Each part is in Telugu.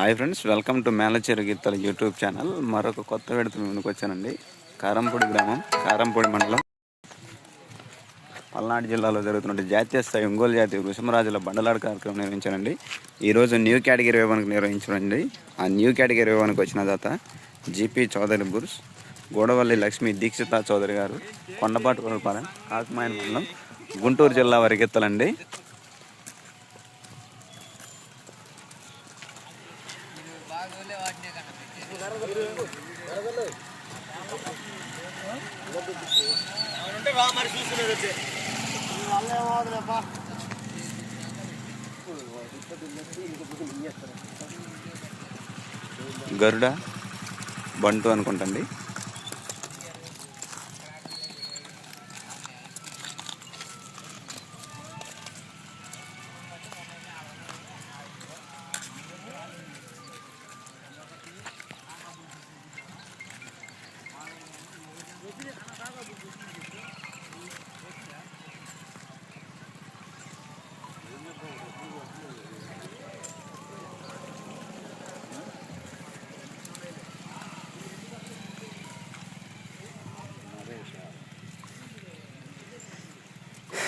Hi friends welcome to Melacheru గీతల యూట్యూబ్ ఛానల్. మరొక కొత్త విడత ముందుకు వచ్చానండి. కారంపూడి గ్రామం కారంపూడి మండలం. పల్నాడు జిల్లాలో జరుగుతున్న జాతీయ స్థాయి ఒంగోలు జాతీయ వృషమరాజుల బండలాడు కార్యక్రమం నిర్వహించానండి. ఈరోజు న్యూ కేటగిరీ వివరణకు నిర్వహించడండి ఆ న్యూ కేటగిరీ వివరణకు వచ్చిన దాత జీపీ చౌదరి బుర్స్ గోడవల్లి లక్ష్మీ దీక్షిత చౌదరి గారు కొండపాటు కొడపాలెం కాకమాయన మండలం గుంటూరు జిల్లా వరికెత్తలండి గరుడ బంటు అనుకుంటండి.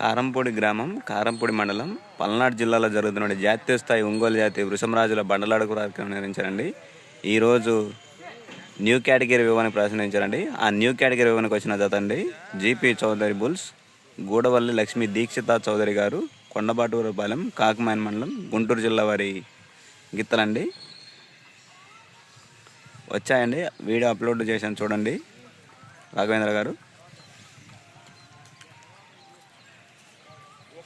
కారంపూడి గ్రామం కారంపూడి మండలం పల్నాడు జిల్లాలో జరుగుతున్న జాతీయ స్థాయి ఒంగోలు జాతీయ వృషమరాజుల బండలాడుకు కార్యక్రమం నిర్వహించారండి. ఈరోజు న్యూ కేటగిరీ వివరణ ప్రారంభించారండి ఆ న్యూ కేటగిరీ వివరణకు వచ్చిన జత అండి. జీపీ చౌదరి బుల్స్ గూడవల్లి లక్ష్మీ దీక్షిత చౌదరి గారు కొండబాటూరుపాలెం కాకమాయన మండలం గుంటూరు జిల్లా వారి గిత్తలండి. వచ్చాయండి. వీడియో అప్లోడ్ చేశాను చూడండి. రాఘవేంద్ర గారు.